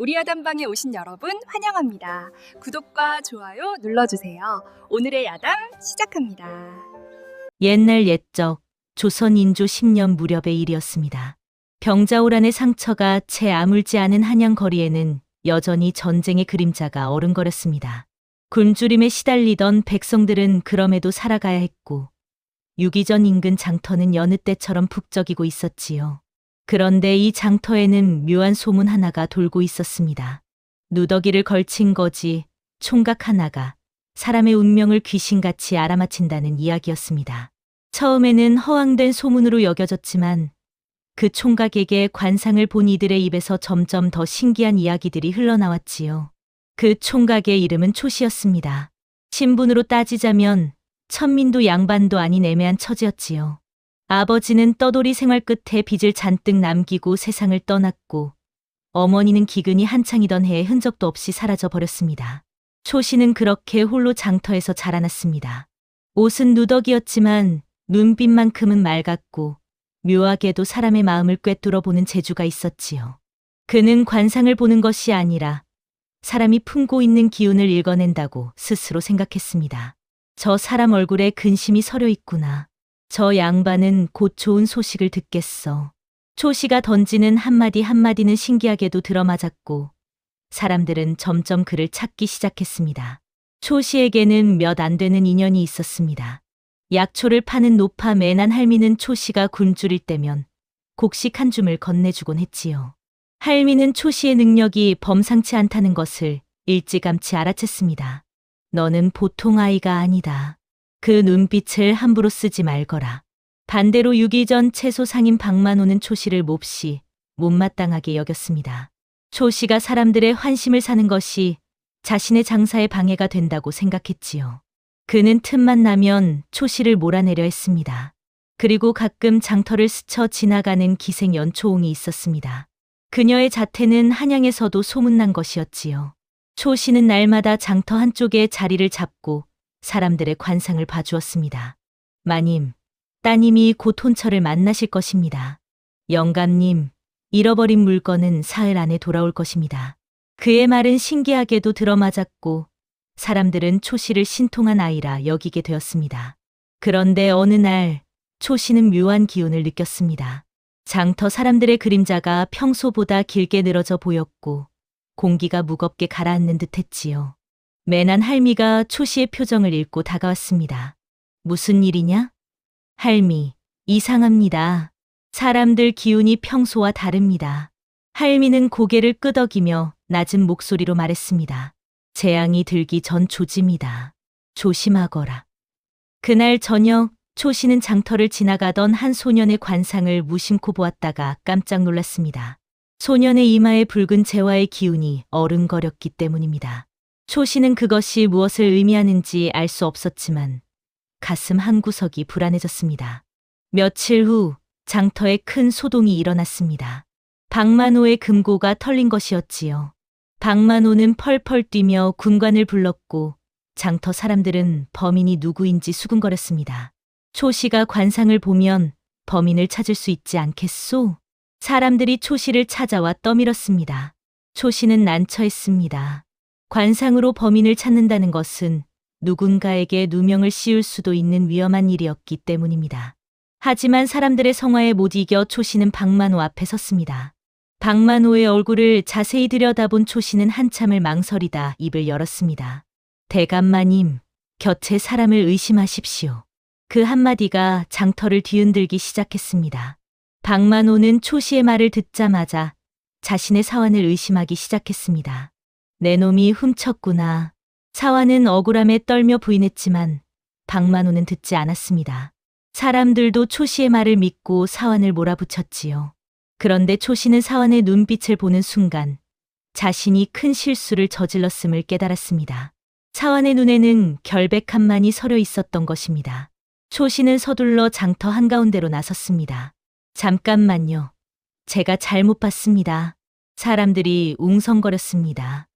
우리 야단방에 오신 여러분 환영합니다. 구독과 좋아요 눌러주세요. 오늘의 야당 시작합니다. 옛날 옛적 조선 인조 10년 무렵의 일이었습니다. 병자호란의 상처가 채 아물지 않은 한양 거리에는 여전히 전쟁의 그림자가 어른거렸습니다. 굶주림에 시달리던 백성들은 그럼에도 살아가야 했고 유기전 인근 장터는 여느 때처럼 북적이고 있었지요. 그런데 이 장터에는 묘한 소문 하나가 돌고 있었습니다. 누더기를 걸친 거지 총각 하나가 사람의 운명을 귀신같이 알아맞힌다는 이야기였습니다. 처음에는 허황된 소문으로 여겨졌지만 그 총각에게 관상을 본 이들의 입에서 점점 더 신기한 이야기들이 흘러나왔지요. 그 총각의 이름은 초시였습니다. 신분으로 따지자면 천민도 양반도 아닌 애매한 처지였지요. 아버지는 떠돌이 생활 끝에 빚을 잔뜩 남기고 세상을 떠났고 어머니는 기근이 한창이던 해에 흔적도 없이 사라져 버렸습니다. 초시는 그렇게 홀로 장터에서 자라났습니다. 옷은 누더기였지만 눈빛만큼은 맑았고 묘하게도 사람의 마음을 꿰뚫어 보는 재주가 있었지요. 그는 관상을 보는 것이 아니라 사람이 품고 있는 기운을 읽어낸다고 스스로 생각했습니다. 저 사람 얼굴에 근심이 서려 있구나. 저 양반은 곧 좋은 소식을 듣겠어. 초시가 던지는 한마디 한마디는 신기하게도 들어맞았고 사람들은 점점 그를 찾기 시작했습니다. 초시에게는 몇 안 되는 인연이 있었습니다. 약초를 파는 노파 매난 할미는 초시가 굶주릴 때면 곡식 한 줌을 건네주곤 했지요. 할미는 초시의 능력이 범상치 않다는 것을 일찌감치 알아챘습니다. 너는 보통 아이가 아니다. 그 눈빛을 함부로 쓰지 말거라. 반대로 유기전 채소 상인 박만호는 초시를 몹시 못마땅하게 여겼습니다. 초시가 사람들의 환심을 사는 것이 자신의 장사에 방해가 된다고 생각했지요. 그는 틈만 나면 초시를 몰아내려 했습니다. 그리고 가끔 장터를 스쳐 지나가는 기생 연초홍이 있었습니다. 그녀의 자태는 한양에서도 소문난 것이었지요. 초시는 날마다 장터 한쪽에 자리를 잡고 사람들의 관상을 봐주었습니다. 마님, 따님이 곧 혼처를 만나실 것입니다. 영감님, 잃어버린 물건은 사흘 안에 돌아올 것입니다. 그의 말은 신기하게도 들어맞았고 사람들은 초시를 신통한 아이라 여기게 되었습니다. 그런데 어느 날 초시는 묘한 기운을 느꼈습니다. 장터 사람들의 그림자가 평소보다 길게 늘어져 보였고 공기가 무겁게 가라앉는 듯 했지요. 매난 할미가 초시의 표정을 읽고 다가왔습니다. 무슨 일이냐? 할미, 이상합니다. 사람들 기운이 평소와 다릅니다. 할미는 고개를 끄덕이며 낮은 목소리로 말했습니다. 재앙이 들기 전 조짐이다. 조심하거라. 그날 저녁 초시는 장터를 지나가던 한 소년의 관상을 무심코 보았다가 깜짝 놀랐습니다. 소년의 이마에 붉은 재화의 기운이 어른거렸기 때문입니다. 초시는 그것이 무엇을 의미하는지 알 수 없었지만 가슴 한구석이 불안해졌습니다. 며칠 후 장터에 큰 소동이 일어났습니다. 박만호의 금고가 털린 것이었지요. 박만호는 펄펄 뛰며 군관을 불렀고 장터 사람들은 범인이 누구인지 수군거렸습니다. 초시가 관상을 보면 범인을 찾을 수 있지 않겠소? 사람들이 초시를 찾아와 떠밀었습니다. 초시는 난처했습니다. 관상으로 범인을 찾는다는 것은 누군가에게 누명을 씌울 수도 있는 위험한 일이었기 때문입니다. 하지만 사람들의 성화에 못 이겨 초시는 박만호 앞에 섰습니다. 박만호의 얼굴을 자세히 들여다본 초시는 한참을 망설이다 입을 열었습니다. 대감마님, 곁에 사람을 의심하십시오. 그 한마디가 장터를 뒤흔들기 시작했습니다. 박만호는 초시의 말을 듣자마자 자신의 사환을 의심하기 시작했습니다. 내 놈이 훔쳤구나. 사환은 억울함에 떨며 부인했지만 박만호는 듣지 않았습니다. 사람들도 초시의 말을 믿고 사환을 몰아붙였지요. 그런데 초시는 사환의 눈빛을 보는 순간 자신이 큰 실수를 저질렀음을 깨달았습니다. 사환의 눈에는 결백함만이 서려 있었던 것입니다. 초시는 서둘러 장터 한가운데로 나섰습니다. 잠깐만요. 제가 잘못 봤습니다. 사람들이 웅성거렸습니다.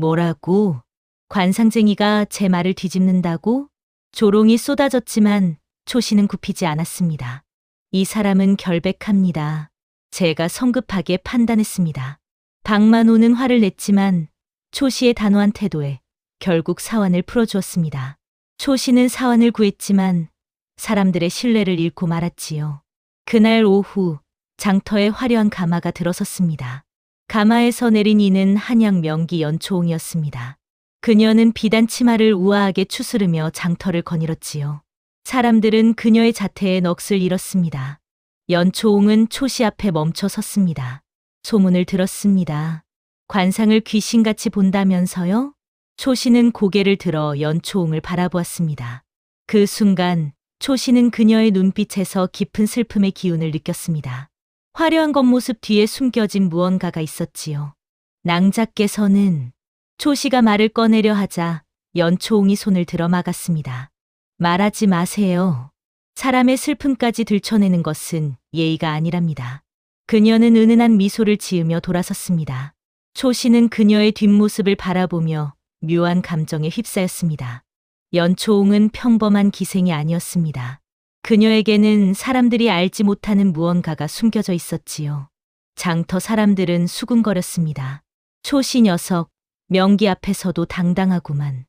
뭐라고? 관상쟁이가 제 말을 뒤집는다고? 조롱이 쏟아졌지만 초시는 굽히지 않았습니다. 이 사람은 결백합니다. 제가 성급하게 판단했습니다. 박만호는 화를 냈지만 초 씨의 단호한 태도에 결국 사환을 풀어주었습니다. 초 씨는 사환을 구했지만 사람들의 신뢰를 잃고 말았지요. 그날 오후 장터에 화려한 가마가 들어섰습니다. 가마에서 내린 이는 한양 명기 연초홍이었습니다. 그녀는 비단 치마를 우아하게 추스르며 장터를 거닐었지요. 사람들은 그녀의 자태에 넋을 잃었습니다. 연초홍은 초시 앞에 멈춰 섰습니다. 소문을 들었습니다. 관상을 귀신같이 본다면서요? 초시는 고개를 들어 연초홍을 바라보았습니다. 그 순간 초시는 그녀의 눈빛에서 깊은 슬픔의 기운을 느꼈습니다. 화려한 겉모습 뒤에 숨겨진 무언가가 있었지요. 낭자께서는 초시가 말을 꺼내려 하자 연초홍이 손을 들어 막았습니다. 말하지 마세요. 사람의 슬픔까지 들춰내는 것은 예의가 아니랍니다. 그녀는 은은한 미소를 지으며 돌아섰습니다. 초시는 그녀의 뒷모습을 바라보며 묘한 감정에 휩싸였습니다. 연초홍은 평범한 기생이 아니었습니다. 그녀에게는 사람들이 알지 못하는 무언가가 숨겨져 있었지요. 장터 사람들은 수군거렸습니다. 초시 녀석, 명기 앞에서도 당당하구만.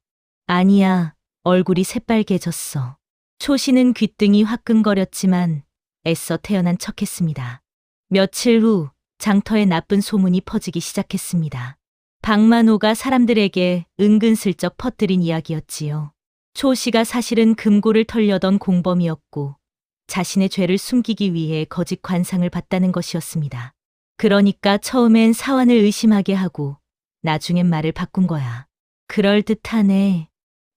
아니야, 얼굴이 새빨개졌어. 초시는 귓등이 화끈거렸지만 애써 태어난 척했습니다. 며칠 후 장터에 나쁜 소문이 퍼지기 시작했습니다. 박만호가 사람들에게 은근슬쩍 퍼뜨린 이야기였지요. 초 씨가 사실은 금고를 털려던 공범이었고 자신의 죄를 숨기기 위해 거짓 관상을 봤다는 것이었습니다. 그러니까 처음엔 사환을 의심하게 하고 나중엔 말을 바꾼 거야. 그럴듯하네.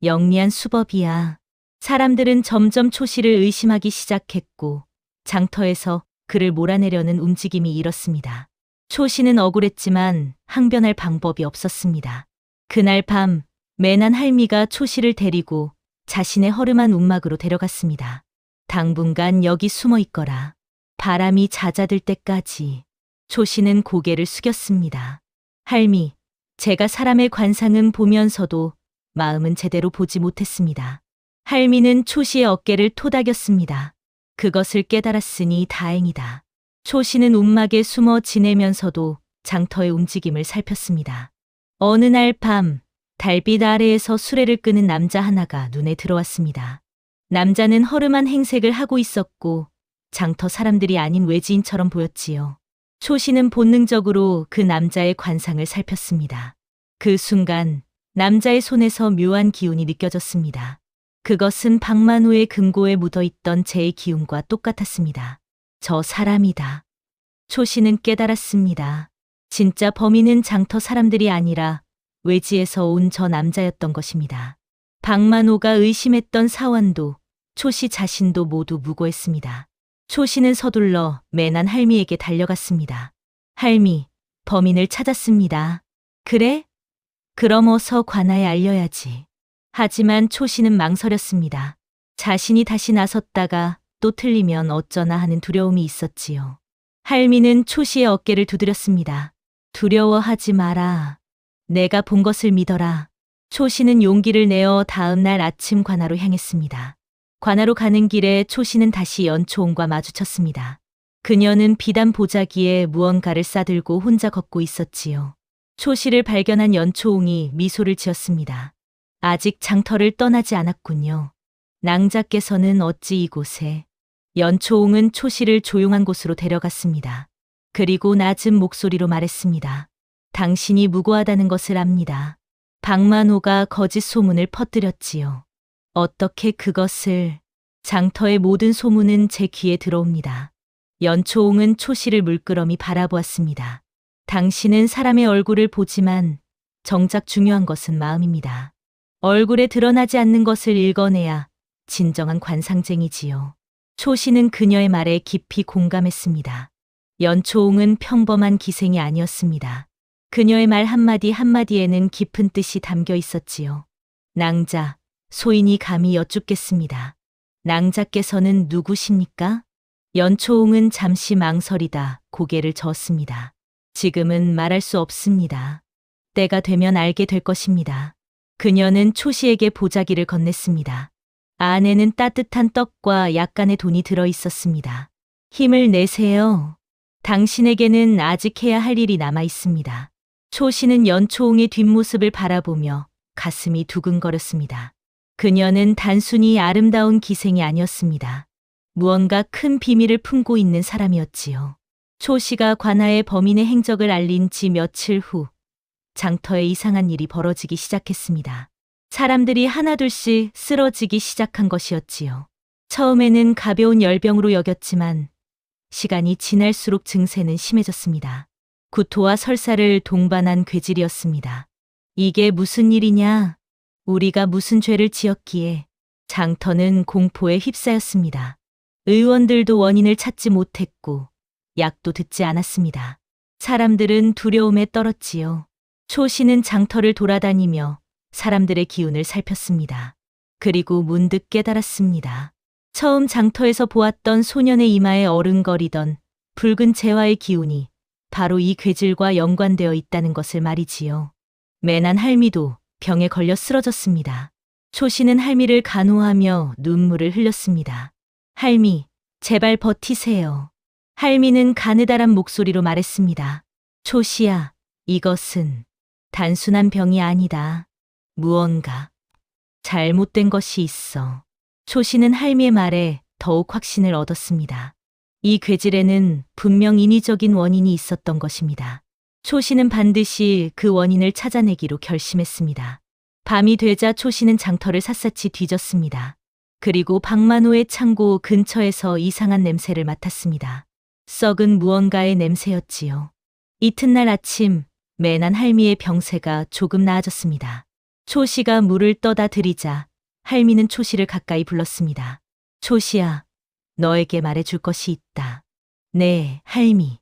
영리한 수법이야. 사람들은 점점 초 씨를 의심하기 시작했고 장터에서 그를 몰아내려는 움직임이 일었습니다. 초 씨는 억울했지만 항변할 방법이 없었습니다. 그날 밤 매난 할미가 초 씨를 데리고 자신의 허름한 움막으로 데려갔습니다. 당분간 여기 숨어 있거라. 바람이 잦아들 때까지 초 씨는 고개를 숙였습니다. 할미, 제가 사람의 관상은 보면서도 마음은 제대로 보지 못했습니다. 할미는 초 씨의 어깨를 토닥였습니다. 그것을 깨달았으니 다행이다. 초 씨는 움막에 숨어 지내면서도 장터의 움직임을 살폈습니다. 어느 날 밤, 달빛 아래에서 수레를 끄는 남자 하나가 눈에 들어왔습니다. 남자는 허름한 행색을 하고 있었고 장터 사람들이 아닌 외지인처럼 보였지요. 초 씨는 본능적으로 그 남자의 관상을 살폈습니다. 그 순간 남자의 손에서 묘한 기운이 느껴졌습니다. 그것은 박만호의 금고에 묻어 있던 제의 기운과 똑같았습니다. 저 사람이다. 초 씨는 깨달았습니다. 진짜 범인은 장터 사람들이 아니라 외지에서 온 저 남자였던 것입니다. 박만호가 의심했던 사원도 초씨 자신도 모두 무고했습니다. 초 씨는 서둘러 매난 할미에게 달려갔습니다. 할미, 범인을 찾았습니다. 그래? 그럼 어서 관아에 알려야지. 하지만 초 씨는 망설였습니다. 자신이 다시 나섰다가 또 틀리면 어쩌나 하는 두려움이 있었지요. 할미는 초 씨의 어깨를 두드렸습니다. 두려워하지 마라. 내가 본 것을 믿어라. 초 씨는 용기를 내어 다음 날 아침 관아로 향했습니다. 관아로 가는 길에 초 씨는 다시 연초홍과 마주쳤습니다. 그녀는 비단 보자기에 무언가를 싸들고 혼자 걷고 있었지요. 초 씨를 발견한 연초홍이 미소를 지었습니다. 아직 장터를 떠나지 않았군요. 낭자께서는 어찌 이곳에 연초홍은 초 씨를 조용한 곳으로 데려갔습니다. 그리고 낮은 목소리로 말했습니다. 당신이 무고하다는 것을 압니다. 박만호가 거짓 소문을 퍼뜨렸지요. 어떻게 그것을 장터의 모든 소문은 제 귀에 들어옵니다. 연초홍은 초 씨를 물끄러미 바라보았습니다. 당신은 사람의 얼굴을 보지만 정작 중요한 것은 마음입니다. 얼굴에 드러나지 않는 것을 읽어내야 진정한 관상쟁이지요. 초 씨는 그녀의 말에 깊이 공감했습니다. 연초홍은 평범한 기생이 아니었습니다. 그녀의 말 한마디 한마디에는 깊은 뜻이 담겨 있었지요. 낭자, 소인이 감히 여쭙겠습니다. 낭자께서는 누구십니까? 연초홍은 잠시 망설이다 고개를 저었습니다. 지금은 말할 수 없습니다. 때가 되면 알게 될 것입니다. 그녀는 초 씨에게 보자기를 건넸습니다. 안에는 따뜻한 떡과 약간의 돈이 들어 있었습니다. 힘을 내세요. 당신에게는 아직 해야 할 일이 남아 있습니다. 초 씨는 연초홍의 뒷모습을 바라보며 가슴이 두근거렸습니다. 그녀는 단순히 아름다운 기생이 아니었습니다. 무언가 큰 비밀을 품고 있는 사람이었지요. 초 씨가 관아의 범인의 행적을 알린 지 며칠 후 장터에 이상한 일이 벌어지기 시작했습니다. 사람들이 하나둘씩 쓰러지기 시작한 것이었지요. 처음에는 가벼운 열병으로 여겼지만 시간이 지날수록 증세는 심해졌습니다. 구토와 설사를 동반한 괴질이었습니다. 이게 무슨 일이냐? 우리가 무슨 죄를 지었기에 장터는 공포에 휩싸였습니다. 의원들도 원인을 찾지 못했고 약도 듣지 않았습니다. 사람들은 두려움에 떨었지요. 초 씨는 장터를 돌아다니며 사람들의 기운을 살폈습니다. 그리고 문득 깨달았습니다. 처음 장터에서 보았던 소년의 이마에 어른거리던 붉은 재화의 기운이 바로 이 괴질과 연관되어 있다는 것을 말이지요. 매난 할미도 병에 걸려 쓰러졌습니다. 초 씨는 할미를 간호하며 눈물을 흘렸습니다. 할미, 제발 버티세요. 할미는 가느다란 목소리로 말했습니다. 초 씨야, 이것은 단순한 병이 아니다. 무언가 잘못된 것이 있어. 초 씨는 할미의 말에 더욱 확신을 얻었습니다. 이 괴질에는 분명 인위적인 원인이 있었던 것입니다. 초 씨는 반드시 그 원인을 찾아내기로 결심했습니다. 밤이 되자 초 씨는 장터를 샅샅이 뒤졌습니다. 그리고 박만호의 창고 근처에서 이상한 냄새를 맡았습니다. 썩은 무언가의 냄새였지요. 이튿날 아침 매난 할미의 병세가 조금 나아졌습니다. 초 씨가 물을 떠다 드리자 할미는 초 씨를 가까이 불렀습니다. 초 씨야, 너에게 말해줄 것이 있다. 네, 할미.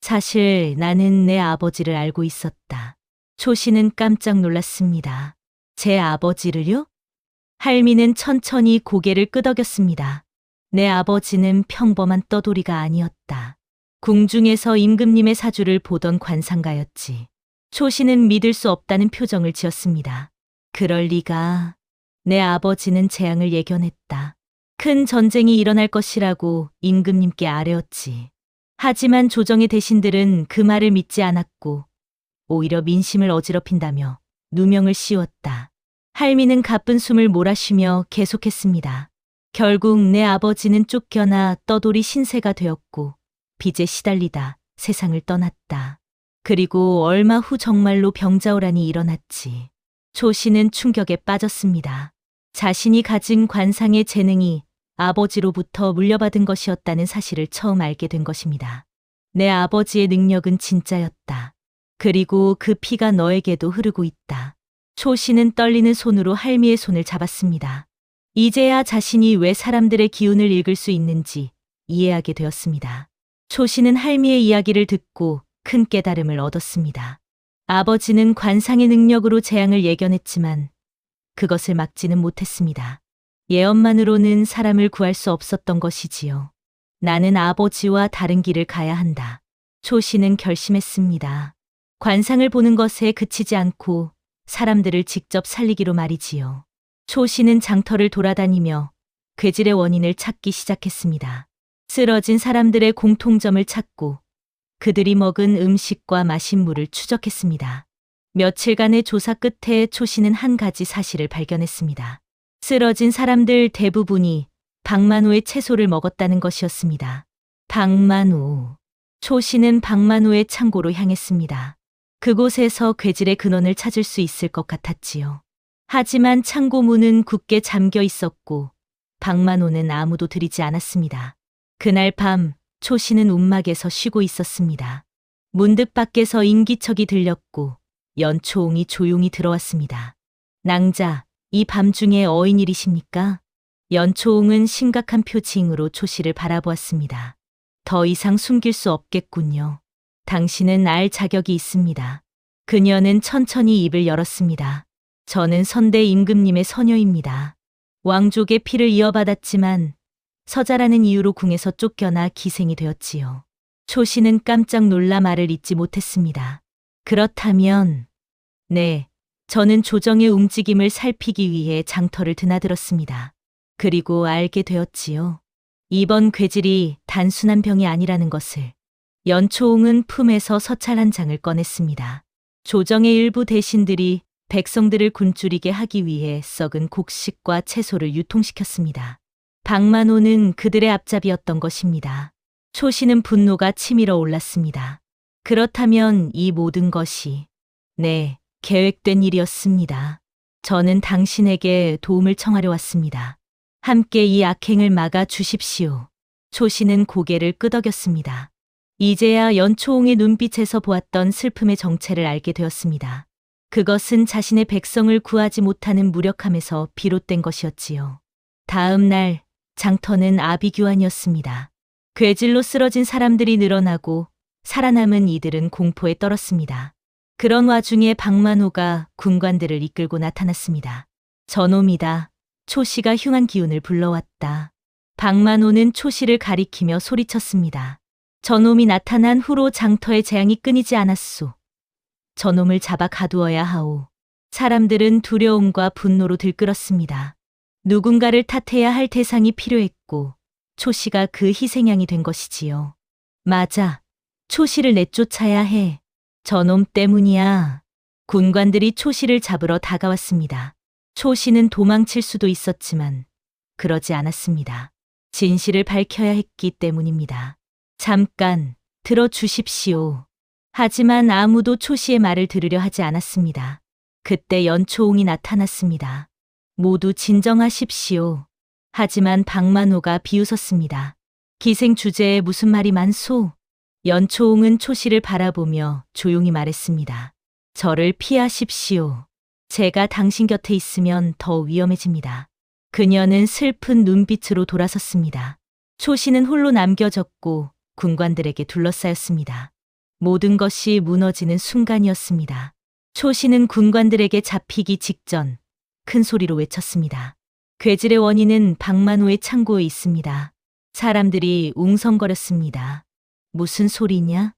사실 나는 내 아버지를 알고 있었다. 초 씨는 깜짝 놀랐습니다. 제 아버지를요? 할미는 천천히 고개를 끄덕였습니다. 내 아버지는 평범한 떠돌이가 아니었다. 궁중에서 임금님의 사주를 보던 관상가였지. 초 씨는 믿을 수 없다는 표정을 지었습니다. 그럴 리가. 내 아버지는 재앙을 예견했다. 큰 전쟁이 일어날 것이라고 임금님께 아뢰었지. 하지만 조정의 대신들은 그 말을 믿지 않았고 오히려 민심을 어지럽힌다며 누명을 씌웠다. 할미는 가쁜 숨을 몰아쉬며 계속했습니다. 결국 내 아버지는 쫓겨나 떠돌이 신세가 되었고 빚에 시달리다 세상을 떠났다. 그리고 얼마 후 정말로 병자호란이 일어났지. 조 씨는 충격에 빠졌습니다. 자신이 가진 관상의 재능이 아버지로부터 물려받은 것이었다는 사실을 처음 알게 된 것입니다. 내 아버지의 능력은 진짜였다. 그리고 그 피가 너에게도 흐르고 있다. 초 씨는 떨리는 손으로 할미의 손을 잡았습니다. 이제야 자신이 왜 사람들의 기운을 읽을 수 있는지 이해하게 되었습니다. 초 씨는 할미의 이야기를 듣고 큰 깨달음을 얻었습니다. 아버지는 관상의 능력으로 재앙을 예견했지만 그것을 막지는 못했습니다. 예언만으로는 사람을 구할 수 없었던 것이지요. 나는 아버지와 다른 길을 가야 한다. 초 씨는 결심했습니다. 관상을 보는 것에 그치지 않고 사람들을 직접 살리기로 말이지요. 초 씨는 장터를 돌아다니며 괴질의 원인을 찾기 시작했습니다. 쓰러진 사람들의 공통점을 찾고 그들이 먹은 음식과 마신 물을 추적했습니다. 며칠간의 조사 끝에 초 씨는 한 가지 사실을 발견했습니다. 쓰러진 사람들 대부분이 박만호의 채소를 먹었다는 것이었습니다. 박만호. 초 씨는 박만호의 창고로 향했습니다. 그곳에서 괴질의 근원을 찾을 수 있을 것 같았지요. 하지만 창고 문은 굳게 잠겨 있었고 박만호는 아무도 들이지 않았습니다. 그날 밤초 씨는 움막에서 쉬고 있었습니다. 문득 밖에서 인기척이 들렸고 연초홍이 조용히 들어왔습니다. 낭자, 이 밤중에 어인일이십니까? 연초홍은 심각한 표情으로 초 씨를 바라보았습니다. 더 이상 숨길 수 없겠군요. 당신은 알 자격이 있습니다. 그녀는 천천히 입을 열었습니다. 저는 선대 임금님의 서녀입니다. 왕족의 피를 이어받았지만 서자라는 이유로 궁에서 쫓겨나 기생이 되었지요. 초 씨는 깜짝 놀라 말을 잇지 못했습니다. 그렇다면, 네, 저는 조정의 움직임을 살피기 위해 장터를 드나들었습니다. 그리고 알게 되었지요. 이번 괴질이 단순한 병이 아니라는 것을. 연초홍은 품에서 서찰 한 장을 꺼냈습니다. 조정의 일부 대신들이 백성들을 굶주리게 하기 위해 썩은 곡식과 채소를 유통시켰습니다. 박만호는 그들의 앞잡이였던 것입니다. 초씨는 분노가 치밀어 올랐습니다. 그렇다면 이 모든 것이 네, 계획된 일이었습니다. 저는 당신에게 도움을 청하려 왔습니다. 함께 이 악행을 막아 주십시오. 초씨는 고개를 끄덕였습니다. 이제야 연초홍의 눈빛에서 보았던 슬픔의 정체를 알게 되었습니다. 그것은 자신의 백성을 구하지 못하는 무력함에서 비롯된 것이었지요. 다음 날 장터는 아비규환이었습니다. 괴질로 쓰러진 사람들이 늘어나고 살아남은 이들은 공포에 떨었습니다. 그런 와중에 박만호가 군관들을 이끌고 나타났습니다. 저놈이다. 초씨가 흉한 기운을 불러왔다. 박만호는 초씨를 가리키며 소리쳤습니다. 저놈이 나타난 후로 장터의 재앙이 끊이지 않았소. 저놈을 잡아 가두어야 하오. 사람들은 두려움과 분노로 들끓었습니다. 누군가를 탓해야 할 대상이 필요했고 초씨가 그 희생양이 된 것이지요. 맞아. 초씨를 내쫓아야 해. 저놈 때문이야. 군관들이 초씨를 잡으러 다가왔습니다. 초씨는 도망칠 수도 있었지만 그러지 않았습니다. 진실을 밝혀야 했기 때문입니다. 잠깐 들어주십시오. 하지만 아무도 초씨의 말을 들으려 하지 않았습니다. 그때 연초홍이 나타났습니다. 모두 진정하십시오. 하지만 박만호가 비웃었습니다. 기생 주제에 무슨 말이 많소? 연초홍은 초씨를 바라보며 조용히 말했습니다. 저를 피하십시오. 제가 당신 곁에 있으면 더 위험해집니다. 그녀는 슬픈 눈빛으로 돌아섰습니다. 초씨는 홀로 남겨졌고 군관들에게 둘러싸였습니다. 모든 것이 무너지는 순간이었습니다. 초씨는 군관들에게 잡히기 직전 큰 소리로 외쳤습니다. 괴질의 원인은 박만호의 창고에 있습니다. 사람들이 웅성거렸습니다. 무슨 소리냐?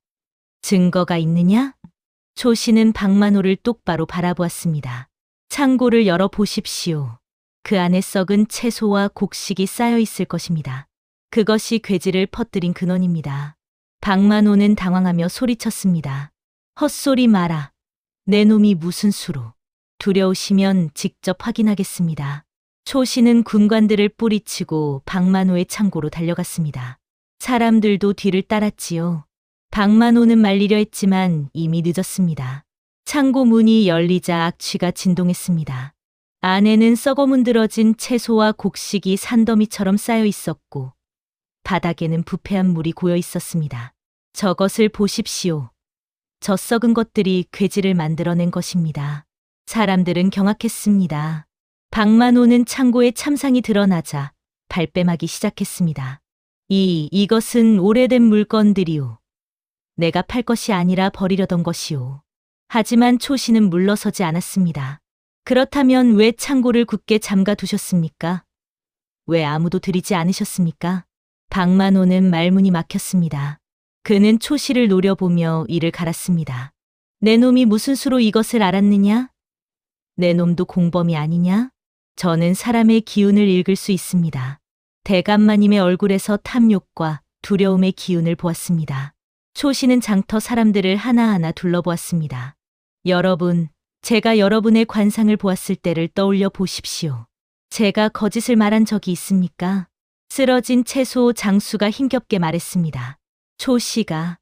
증거가 있느냐? 초씨는 박만호를 똑바로 바라보았습니다. 창고를 열어 보십시오. 그 안에 썩은 채소와 곡식이 쌓여 있을 것입니다. 그것이 괴질을 퍼뜨린 근원입니다. 박만호는 당황하며 소리쳤습니다. 헛소리 마라. 내 놈이 무슨 수로. 두려우시면 직접 확인하겠습니다. 초 씨는 군관들을 뿌리치고 박만호의 창고로 달려갔습니다. 사람들도 뒤를 따랐지요. 박만호는 말리려 했지만 이미 늦었습니다. 창고 문이 열리자 악취가 진동했습니다. 안에는 썩어 문드러진 채소와 곡식이 산더미처럼 쌓여 있었고 바닥에는 부패한 물이 고여 있었습니다. 저것을 보십시오. 저 썩은 것들이 괴질을 만들어낸 것입니다. 사람들은 경악했습니다. 박만호는 창고에 참상이 드러나자 발뺌하기 시작했습니다. 이, 이것은 오래된 물건들이오. 내가 팔 것이 아니라 버리려던 것이오. 하지만 초씨는 물러서지 않았습니다. 그렇다면 왜 창고를 굳게 잠가 두셨습니까? 왜 아무도 들이지 않으셨습니까? 박만호는 말문이 막혔습니다. 그는 초씨를 노려보며 이를 갈았습니다. 내 놈이 무슨 수로 이것을 알았느냐? 내 놈도 공범이 아니냐? 저는 사람의 기운을 읽을 수 있습니다. 대감마님의 얼굴에서 탐욕과 두려움의 기운을 보았습니다. 초씨는 장터 사람들을 하나하나 둘러보았습니다. 여러분, 제가 여러분의 관상을 보았을 때를 떠올려 보십시오. 제가 거짓을 말한 적이 있습니까? 쓰러진 채소 장수가 힘겹게 말했습니다. 초씨가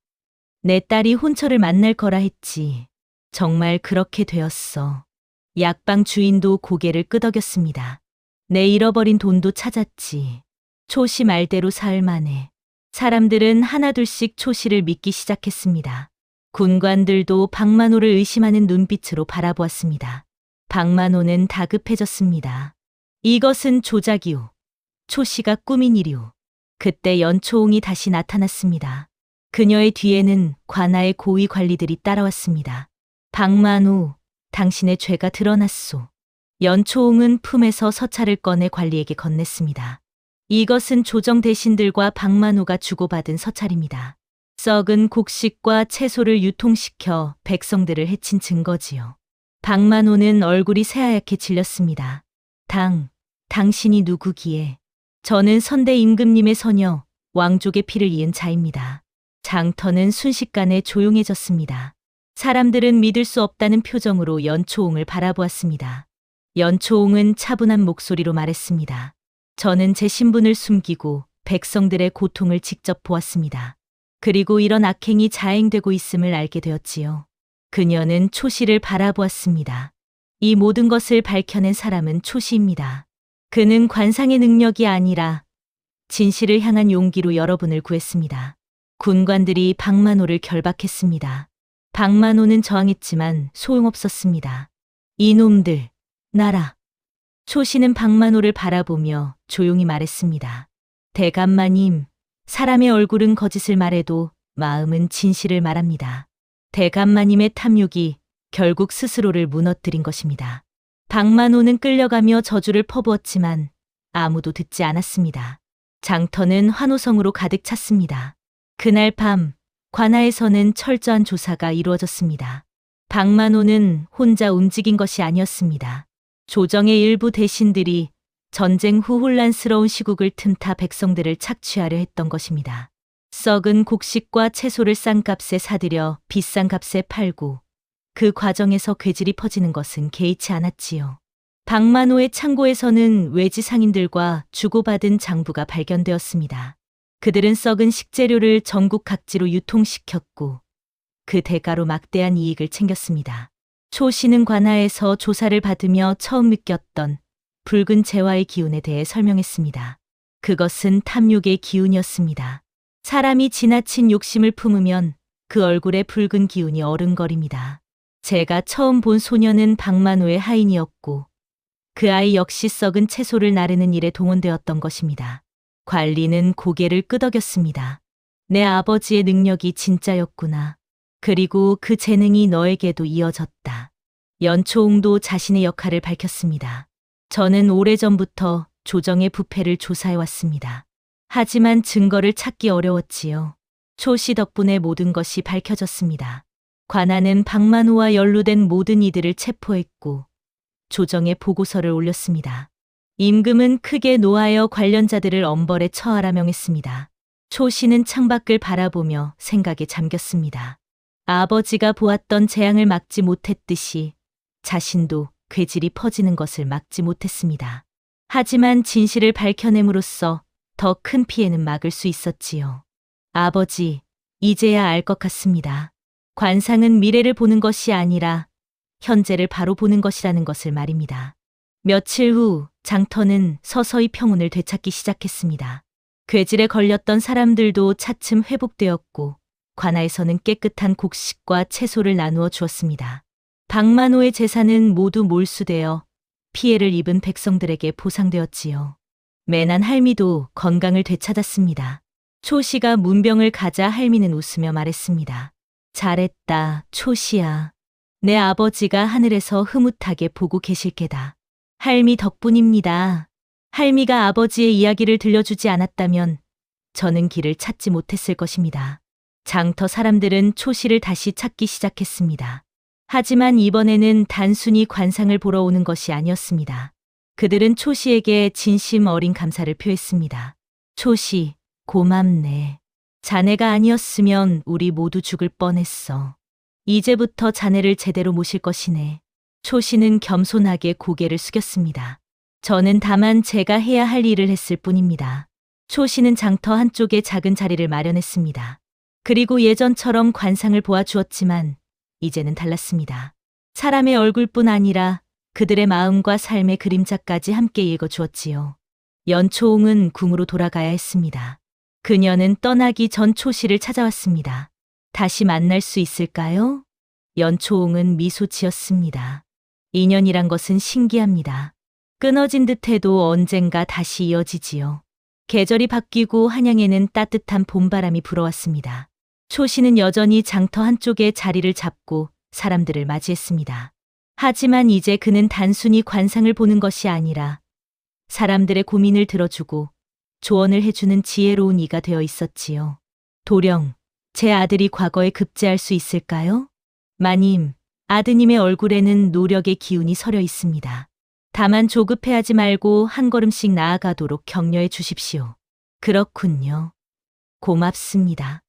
내 딸이 혼처를 만날 거라 했지. 정말 그렇게 되었어. 약방 주인도 고개를 끄덕였습니다. 내 잃어버린 돈도 찾았지. 초씨 말대로 사흘 만에 사람들은 하나둘씩 초씨를 믿기 시작했습니다. 군관들도 박만호를 의심하는 눈빛으로 바라보았습니다. 박만호는 다급해졌습니다. 이것은 조작이오. 초씨가 꾸민 일이오. 그때 연초홍이 다시 나타났습니다. 그녀의 뒤에는 관아의 고위 관리들이 따라왔습니다. 박만호, 당신의 죄가 드러났소. 연초홍은 품에서 서찰을 꺼내 관리에게 건넸습니다. 이것은 조정 대신들과 박만호가 주고받은 서찰입니다. 썩은 곡식과 채소를 유통시켜 백성들을 해친 증거지요. 박만호는 얼굴이 새하얗게 질렸습니다. 당, 당신이 누구기에? 저는 선대 임금님의 서녀, 왕족의 피를 이은 자입니다. 장터는 순식간에 조용해졌습니다. 사람들은 믿을 수 없다는 표정으로 연초홍을 바라보았습니다. 연초홍은 차분한 목소리로 말했습니다. 저는 제 신분을 숨기고 백성들의 고통을 직접 보았습니다. 그리고 이런 악행이 자행되고 있음을 알게 되었지요. 그녀는 초시를 바라보았습니다. 이 모든 것을 밝혀낸 사람은 초시입니다. 그는 관상의 능력이 아니라 진실을 향한 용기로 여러분을 구했습니다. 군관들이 박만호를 결박했습니다. 박만호는 저항했지만 소용없었습니다. 이놈들, 나라. 초시는 박만호를 바라보며 조용히 말했습니다. 대감마님, 사람의 얼굴은 거짓을 말해도 마음은 진실을 말합니다. 대감마님의 탐욕이 결국 스스로를 무너뜨린 것입니다. 박만호는 끌려가며 저주를 퍼부었지만 아무도 듣지 않았습니다. 장터는 환호성으로 가득 찼습니다. 그날 밤 관아에서는 철저한 조사가 이루어졌습니다. 박만호는 혼자 움직인 것이 아니었습니다. 조정의 일부 대신들이 전쟁 후 혼란스러운 시국을 틈타 백성들을 착취하려 했던 것입니다. 썩은 곡식과 채소를 싼 값에 사들여 비싼 값에 팔고 그 과정에서 괴질이 퍼지는 것은 개의치 않았지요. 박만호의 창고에서는 외지 상인들과 주고받은 장부가 발견되었습니다. 그들은 썩은 식재료를 전국 각지로 유통시켰고 그 대가로 막대한 이익을 챙겼습니다. 초 씨는 관아에서 조사를 받으며 처음 느꼈던 붉은 재화의 기운에 대해 설명했습니다. 그것은 탐욕의 기운이었습니다. 사람이 지나친 욕심을 품으면 그 얼굴에 붉은 기운이 어른거립니다. 제가 처음 본 소녀는 박만호의 하인이었고 그 아이 역시 썩은 채소를 나르는 일에 동원되었던 것입니다. 관리는 고개를 끄덕였습니다. 내 아버지의 능력이 진짜였구나. 그리고 그 재능이 너에게도 이어졌다. 연초홍도 자신의 역할을 밝혔습니다. 저는 오래전부터 조정의 부패를 조사해 왔습니다. 하지만 증거를 찾기 어려웠지요. 초씨 덕분에 모든 것이 밝혀졌습니다. 관아는 박만호와 연루된 모든 이들을 체포했고 조정에 보고서를 올렸습니다. 임금은 크게 노하여 관련자들을 엄벌에 처하라 명했습니다. 초 씨는 창밖을 바라보며 생각에 잠겼습니다. 아버지가 보았던 재앙을 막지 못했듯이 자신도 괴질이 퍼지는 것을 막지 못했습니다. 하지만 진실을 밝혀냄으로써 더 큰 피해는 막을 수 있었지요. 아버지, 이제야 알 것 같습니다. 관상은 미래를 보는 것이 아니라 현재를 바로 보는 것이라는 것을 말입니다. 며칠 후 장터는 서서히 평온을 되찾기 시작했습니다. 괴질에 걸렸던 사람들도 차츰 회복되었고 관아에서는 깨끗한 곡식과 채소를 나누어 주었습니다. 박만호의 재산은 모두 몰수되어 피해를 입은 백성들에게 보상되었지요. 매난 할미도 건강을 되찾았습니다. 초씨가 문병을 가자 할미는 웃으며 말했습니다. 잘했다, 초씨야. 내 아버지가 하늘에서 흐뭇하게 보고 계실 게다. 할미 덕분입니다. 할미가 아버지의 이야기를 들려주지 않았다면 저는 길을 찾지 못했을 것입니다. 장터 사람들은 초씨를 다시 찾기 시작했습니다. 하지만 이번에는 단순히 관상을 보러 오는 것이 아니었습니다. 그들은 초씨에게 진심 어린 감사를 표했습니다. 초씨, 고맙네. 자네가 아니었으면 우리 모두 죽을 뻔했어. 이제부터 자네를 제대로 모실 것이네. 초씨는 겸손하게 고개를 숙였습니다. 저는 다만 제가 해야 할 일을 했을 뿐입니다. 초씨는 장터 한쪽에 작은 자리를 마련했습니다. 그리고 예전처럼 관상을 보아주었지만 이제는 달랐습니다. 사람의 얼굴뿐 아니라 그들의 마음과 삶의 그림자까지 함께 읽어주었지요. 연초홍은 궁으로 돌아가야 했습니다. 그녀는 떠나기 전 초씨를 찾아왔습니다. 다시 만날 수 있을까요? 연초홍은 미소 지었습니다. 인연이란 것은 신기합니다. 끊어진 듯해도 언젠가 다시 이어지지요. 계절이 바뀌고 한양에는 따뜻한 봄바람이 불어왔습니다. 초씨는 여전히 장터 한쪽에 자리를 잡고 사람들을 맞이했습니다. 하지만 이제 그는 단순히 관상을 보는 것이 아니라 사람들의 고민을 들어주고 조언을 해주는 지혜로운 이가 되어 있었지요. 도령, 제 아들이 과거에 급제할 수 있을까요? 마님, 아드님의 얼굴에는 노력의 기운이 서려 있습니다. 다만 조급해하지 말고 한 걸음씩 나아가도록 격려해 주십시오. 그렇군요. 고맙습니다.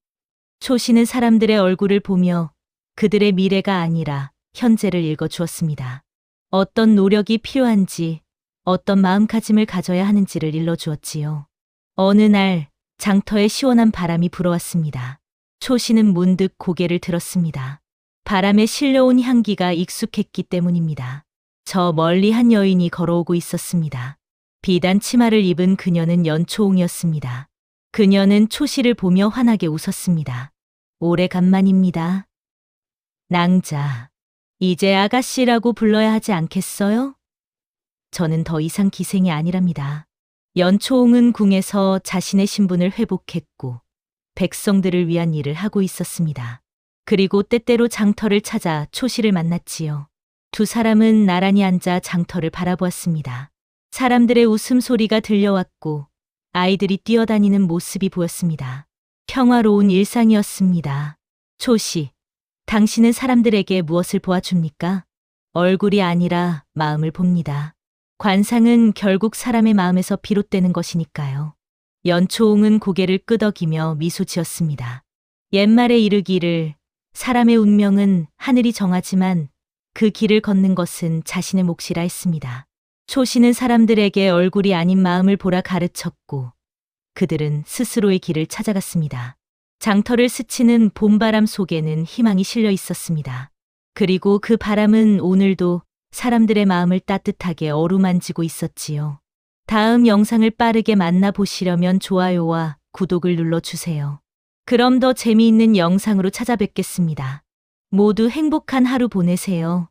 초씨는 사람들의 얼굴을 보며 그들의 미래가 아니라 현재를 읽어주었습니다. 어떤 노력이 필요한지, 어떤 마음가짐을 가져야 하는지를 일러주었지요. 어느 날 장터에 시원한 바람이 불어왔습니다. 초씨는 문득 고개를 들었습니다. 바람에 실려온 향기가 익숙했기 때문입니다. 저 멀리 한 여인이 걸어오고 있었습니다. 비단 치마를 입은 그녀는 연초홍이었습니다. 그녀는 초씨를 보며 환하게 웃었습니다. 오래간만입니다. 낭자, 이제 아가씨라고 불러야 하지 않겠어요? 저는 더 이상 기생이 아니랍니다. 연초홍은 궁에서 자신의 신분을 회복했고 백성들을 위한 일을 하고 있었습니다. 그리고 때때로 장터를 찾아 초씨를 만났지요. 두 사람은 나란히 앉아 장터를 바라보았습니다. 사람들의 웃음소리가 들려왔고 아이들이 뛰어다니는 모습이 보였습니다. 평화로운 일상이었습니다. 초씨, 당신은 사람들에게 무엇을 보아줍니까? 얼굴이 아니라 마음을 봅니다. 관상은 결국 사람의 마음에서 비롯되는 것이니까요. 연초홍은 고개를 끄덕이며 미소 지었습니다. 옛말에 이르기를 사람의 운명은 하늘이 정하지만 그 길을 걷는 것은 자신의 몫이라 했습니다. 초씨는 사람들에게 얼굴이 아닌 마음을 보라 가르쳤고 그들은 스스로의 길을 찾아갔습니다. 장터를 스치는 봄바람 속에는 희망이 실려 있었습니다. 그리고 그 바람은 오늘도 사람들의 마음을 따뜻하게 어루만지고 있었지요. 다음 영상을 빠르게 만나보시려면 좋아요와 구독을 눌러주세요. 그럼 더 재미있는 영상으로 찾아뵙겠습니다. 모두 행복한 하루 보내세요.